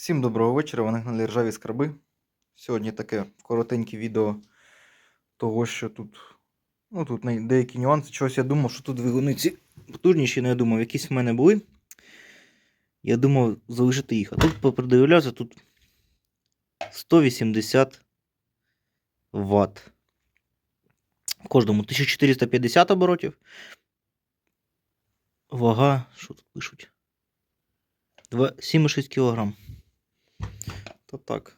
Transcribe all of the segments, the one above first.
Всім доброго вечора, ви на Ржаві Скарби. Сьогодні таке коротеньке відео того, що тут. Ну, тут деякі нюанси. Чогось я думав, що тут двигуни потужніші, але я думав, якісь в мене були. Я думав залишити їх. А тут попридивлявся, тут 180 Вт. В кожному 1450 оборотів. Вага, що тут пишуть? Два- 7,6 кг. То так.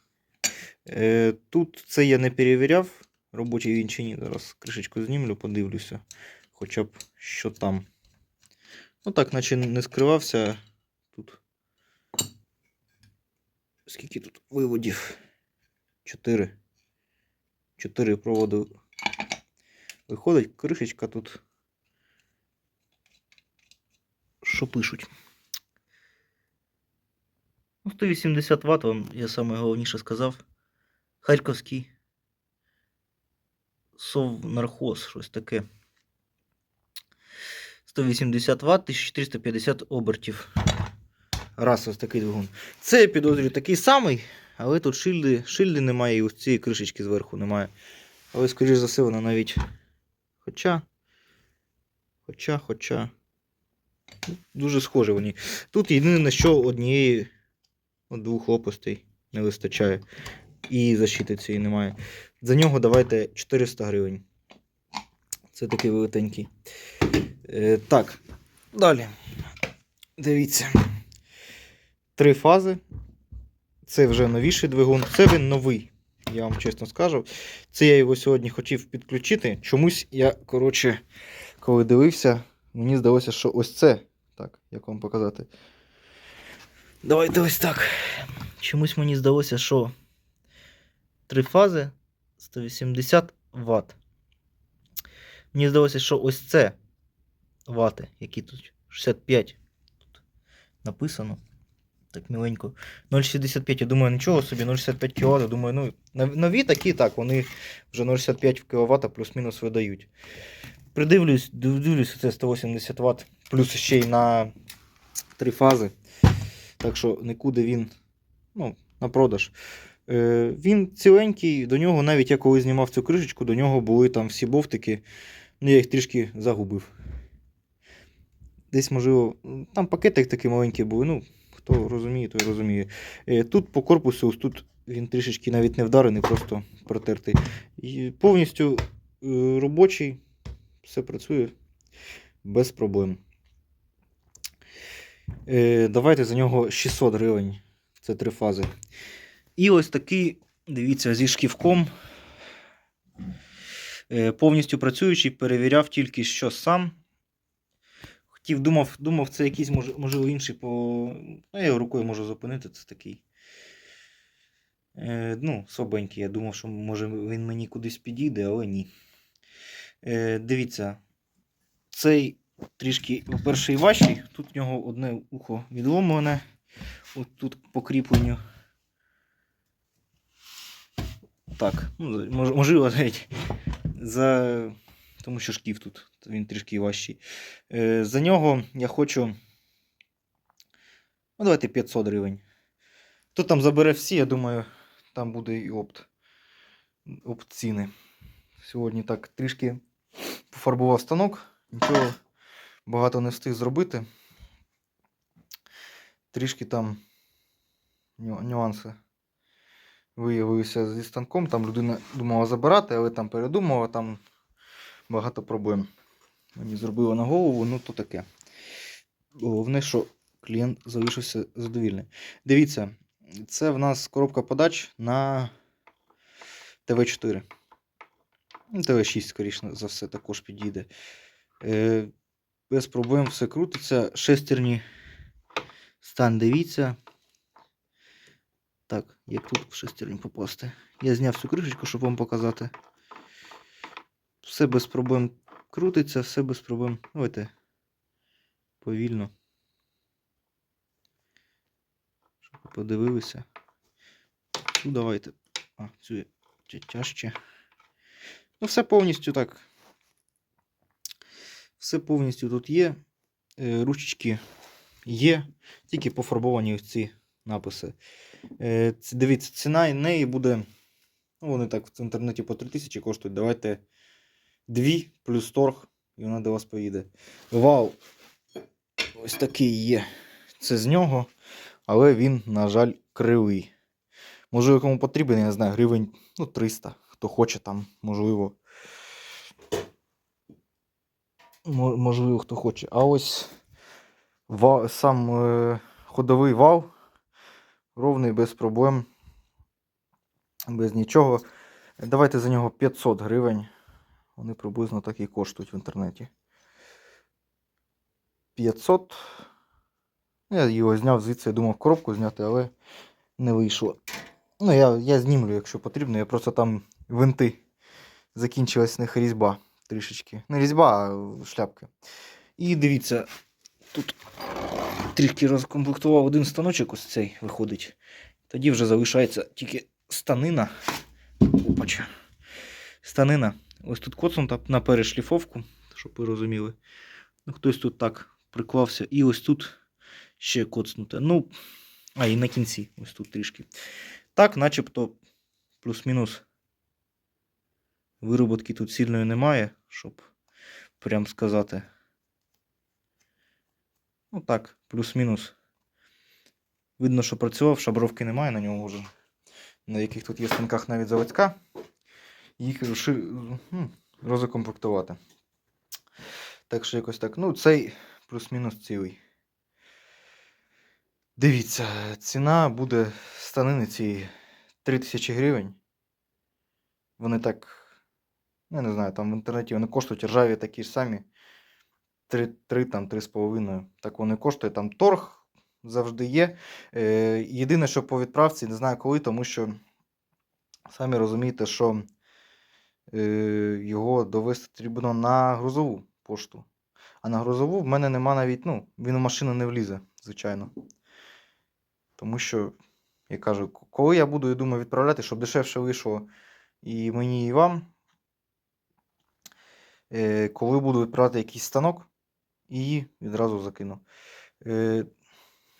Е, тут це я не перевіряв. Робочий він чи ні. Зараз кришечку знімлю, подивлюся. Хоча б що там. Ну так, наче не скривався. Тут. Скільки тут виводів? Чотири. Чотири проводи. Виходить, кришечка тут. Що пишуть? Ну, 180 Вт вам я саме головніше сказав. Харківський совнархоз, щось таке. 180 Вт, 1450 обертів. Раз ось такий двигун. Це я підозрюю такий самий, але тут шильди, шильди немає, і ось цієї кришечки зверху немає. Але, скоріш за все, вона навіть. Хоча. Хоча, хоча. Дуже схожі вони. Тут єдине, що однієї двох лопастей не вистачає. І защити цієї немає. За нього давайте 400 гривень. Це такий велетенький. Е, так, далі. Дивіться. Три фази. Це вже новіший двигун. Це він новий, я вам чесно скажу. Це я його сьогодні хотів підключити. Чомусь я, коротше, коли дивився, мені здалося, що ось це. Так, як вам показати. Давайте ось так. Чомусь мені здалося, що три фази 180 Вт. Мені здалося, що ось це вати, які тут 65 тут написано. Так миленько. 0,65, я думаю, нічого собі, 0,65 кВт. Думаю, ну, нові такі, так, вони вже 0,65 кВт плюс-мінус видають. Придивлюсь, дивлюсь, це 180 Вт, плюс ще й на три фази. Так що нікуди він ну, на продаж. Е, він ціленький, до нього, навіть я коли знімав цю кришечку, до нього були там всі бовтики. Ну, я їх трішки загубив. Десь, можливо, там пакетик такий маленький був. Ну, хто розуміє, той розуміє. Е, тут по корпусу, ось тут він трішечки навіть не вдарений, просто протертий. І повністю е, робочий, все працює без проблем. Е, давайте за нього 600 гривень. Це три фази. І ось такий, дивіться, зі шківком. Е, повністю працюючий, перевіряв тільки що сам. Хотів, думав, думав, це якийсь, можливо, інший по. Ну, я його рукою можу зупинити. Це такий. Е, ну, слабенький. Я думав, що може він мені кудись підійде, але ні. Дивіться, цей трішки, по-перше, важчий. Тут в нього одне ухо відломлене. От тут по кріпленню. Так, ну, можливо, навіть за. Тому що шків тут, він трішки важчий. Е, за нього я хочу. Ну, давайте 500 гривень. Хто там забере всі, я думаю, там буде і опт. Опт ціни. Сьогодні так трішки пофарбував станок. Нічого багато не встиг зробити. Трішки там нюанси виявилися зі станком. Там людина думала забирати, але там передумала, там багато проблем. Мені зробили на голову, ну то таке. Головне, що клієнт залишився задовільний. Дивіться, це в нас коробка подач на ТВ4. Ну, ТВ6, скоріше за все, також підійде. Без проблем все крутиться. Шестерні стан дивіться. Так, як тут в шестерні попасти. Я зняв цю кришечку, щоб вам показати. Все без проблем крутиться, все без проблем. Давайте повільно. Щоб ви подивилися. Ну, давайте. А, цю тяжче. Ну, все повністю так. Все повністю тут є. Е, Ручечки є. Тільки пофарбовані ось ці написи. Е, дивіться, ціна неї буде. Ну, вони так в інтернеті по 3000 коштують. Давайте 2 плюс торг, і вона до вас поїде. Вау! Ось такий є. Це з нього, але він, на жаль, кривий. Можливо, кому потрібен, я не знаю, гривень ну, 300. Хто хоче там, можливо. Можливо, хто хоче. А ось ва- сам е, ходовий вал ровний без проблем. Без нічого. Давайте за нього 500 гривень. Вони приблизно так і коштують в інтернеті. 500. Ну, Я його зняв звідси, я думав коробку зняти, але не вийшло. Ну, я, я знімлю, якщо потрібно. Я просто там винти. Закінчилась в них різьба трішечки. Не різьба, а шляпки. І дивіться, тут трішки розкомплектував один станочок, ось цей виходить. Тоді вже залишається тільки станина. Опача. Станина. Ось тут коцнута на перешліфовку, щоб ви розуміли. Ну, хтось тут так приклався. І ось тут ще коцнуте. Ну, а і на кінці, ось тут трішки. Так, начебто, плюс-мінус вироботки тут сильної немає, щоб прям сказати. Ну так, плюс-мінус. Видно, що працював, шабровки немає на ньому вже. На яких тут є станках навіть заводська. Їх ну, розкомплектувати. Так що якось так. Ну, цей плюс-мінус цілий. Дивіться, ціна буде станини цієї 3000 гривень. Вони так. Ну, Я не знаю, там в інтернеті вони коштують ржаві такі ж самі. 3, 3 там 3,5. Так вони коштують. Там торг завжди є. Е, єдине, що по відправці, не знаю коли, тому що самі розумієте, що е, його довести потрібно на грузову пошту. А на грузову в мене нема навіть, ну, він у машину не влізе, звичайно. Тому що, я кажу, коли я буду, я думаю, відправляти, щоб дешевше вийшло і мені, і вам. Е, коли буду відправляти якийсь станок, і відразу закину. Е,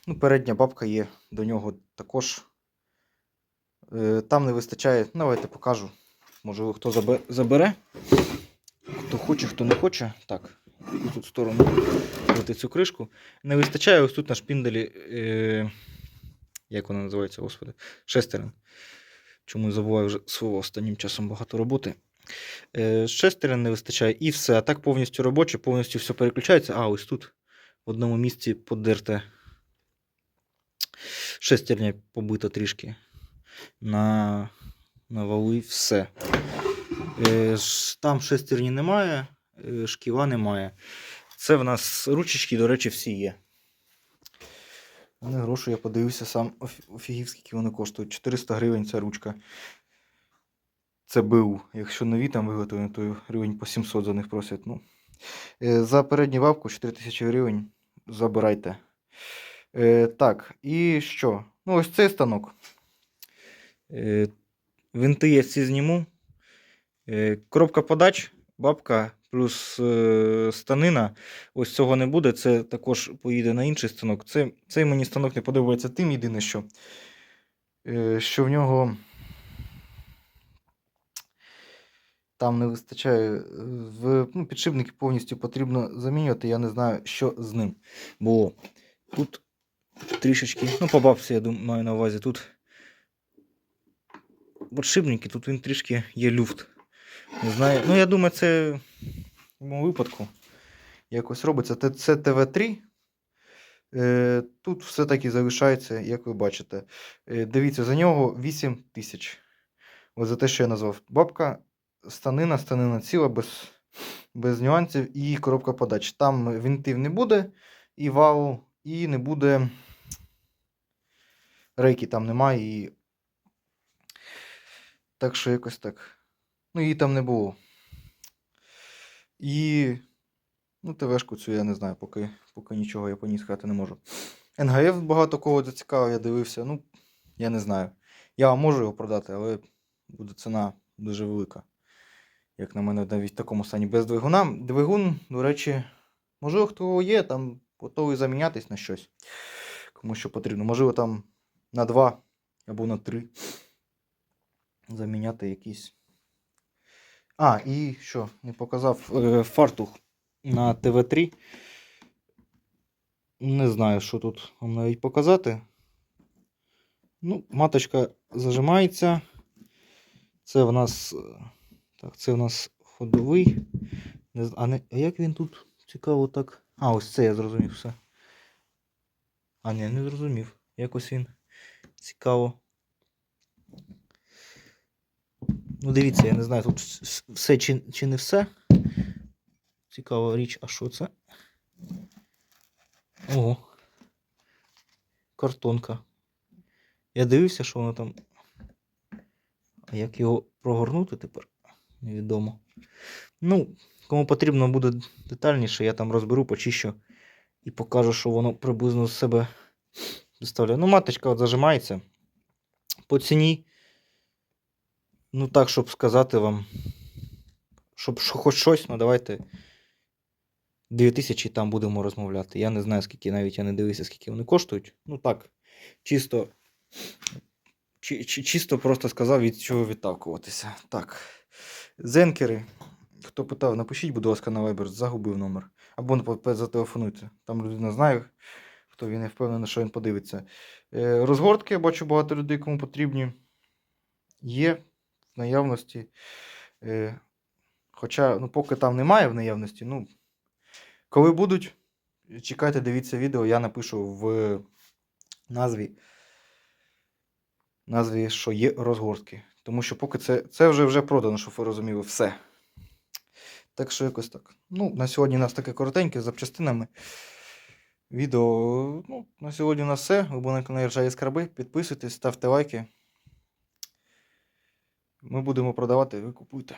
ну, передня бабка є до нього також. Е, там не вистачає. Давайте покажу. Можливо, хто забере. Хто хоче, хто не хоче. Так, в сторону взяти цю кришку. Не вистачає ось тут на шпінделі. Е, як вона називається, господи? Шестерен. Чому я забуваю вже слово останнім часом багато роботи. Е, шестерен не вистачає і все. А так повністю робоче, повністю все переключається. А, ось тут в одному місці подерте. Шестерня побита трішки. На, на вали все. Е, там шестерні немає, е, шківа немає. Це в нас ручечки, до речі, всі є. Вони гроші, я подивився сам офігів, скільки вони коштують. 400 гривень ця ручка. Це БУ. Якщо нові там виготовлені, то гривень по 700 за них просять. Ну. Е, За передню вавку 4000 гривень забирайте. Е, так, і що? Ну, ось цей станок. Е, винти я всі зніму. Коробка подач, бабка плюс станина. Ось цього не буде. Це також поїде на інший станок. Це, цей мені станок не подобається тим єдине, що, що в нього там не вистачає. е, В, ну, підшипники повністю потрібно замінювати. Я не знаю, що з ним було. Тут трішечки, ну, по бабці, я думаю, маю на увазі. Тут подшипники, тут він трішки є люфт. Не знаю. Ну, я думаю, це в моєму випадку якось робиться. Це- Це ТВ3. Е, Тут все таки залишається, як ви бачите. Е, Дивіться, за нього 8 тисяч. Ось за те, що я назвав. Бабка, станина, станина ціла, без, без нюансів, і коробка подач. Там вінтів не буде, і вау, і не буде. Рейки там немає. І... Так що якось так. Ну, її там не було. І. Ну, ТВшку цю я не знаю, поки, поки нічого я по ній сказати не можу. НГФ багато кого зацікавив, я дивився. Ну, я не знаю. Я можу його продати, але буде ціна дуже велика. Як на мене, навіть в такому стані без двигуна. Двигун, до речі, можливо, хто є, там готовий замінятись на щось. Кому що потрібно. Можливо, там на 2 або на 3 заміняти якісь. А, і що, не показав е, фартух на ТВ3. Не знаю, що тут вам навіть показати. Ну, маточка зажимається. Це в нас. Так, це в нас ходовий. А, не, а як він тут цікаво так. А, ось це я зрозумів все. А, ні, не зрозумів. Якось він цікаво. Ну, дивіться, я не знаю, тут вс- вс- все чи, чи не все. Цікава річ, а що це? Ого. Картонка. Я дивився, що воно там. А як його прогорнути тепер? Невідомо. Ну, кому потрібно буде детальніше, я там розберу, почищу і покажу, що воно приблизно з себе доставляє. Ну, маточка от зажимається. По ціні. Ну, так, щоб сказати вам. Щоб хоч щось, ну давайте. 2000 там будемо розмовляти. Я не знаю, скільки навіть я не дивився, скільки вони коштують. Ну так, чисто. Чи, чи, чисто просто сказав, від чого відталкуватися. Так. Зенкери. Хто питав, напишіть, будь ласка, на Viber, загубив номер. Або зателефонуйте. Там людина знає, хто він не впевнений, що він подивиться. Е, розгортки, я бачу багато людей, кому потрібні. Є в наявності. Е, хоча, ну, поки там немає в наявності, ну, коли будуть, чекайте, дивіться відео, я напишу в назві, назві, що є розгортки. Тому що поки це, це вже, вже продано, щоб ви розуміли, все. Так що якось так. Ну, на сьогодні у нас таке коротеньке з запчастинами. Відео. Ну, на сьогодні у нас все. Ви були на каналі Ржаві Скарби. Підписуйтесь, ставте лайки. Ми будемо продавати, ви купуйте.